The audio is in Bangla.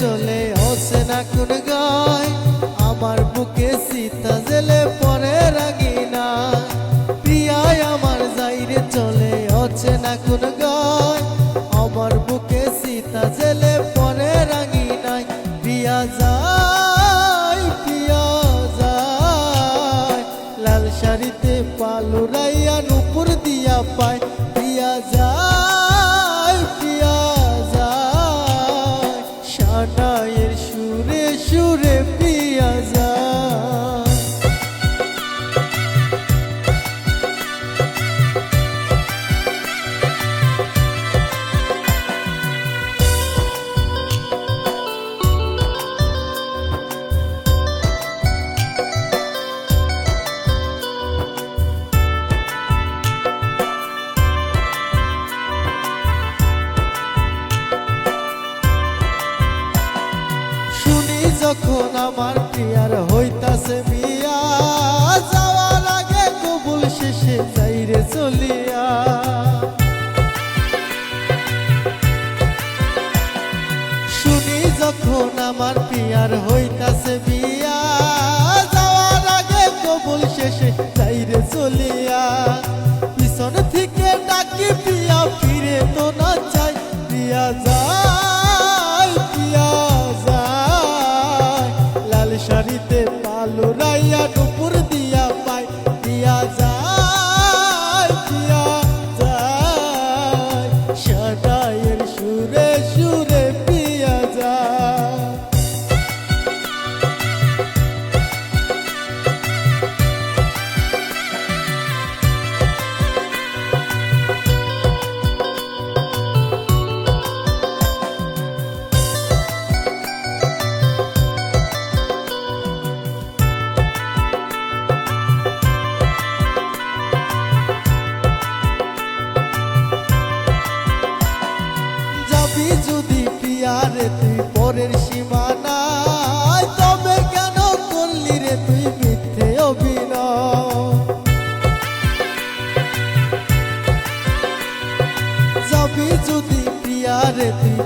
চলে হসে না কোন গায়, আমার বুকে সীতা জেলে পরে রাগিনা প্রিয়ায় আমার যাইরে চলে হচ্ছে না কোন গায়, আমার বুকে সীতা জেলে পরে রাগিনাই প্রিয়া যায় প্রিয়া যায়, লাল শাড়িতে পালুরাইয়া নুপুর দিয়া পায়। প্রিয়া যায় আমার প্রিয়ার হইতাছে কবুল শেষে যাইরে চলিয়া। শুনি যখন আমার প্রিয়ার হইতাছে বিয়া। যাওয়ার আগে কবুল শেষে যাইরে চলিয়া। পিছন থেকে ডাকি প্রিয়া ফিরে তো না চাই। প্রিয়া যায়। তুই পরের সীমানায়। তবে কেন করলি রে তুই মিথ্যে অভিনয়? যাবি যদি রে তুই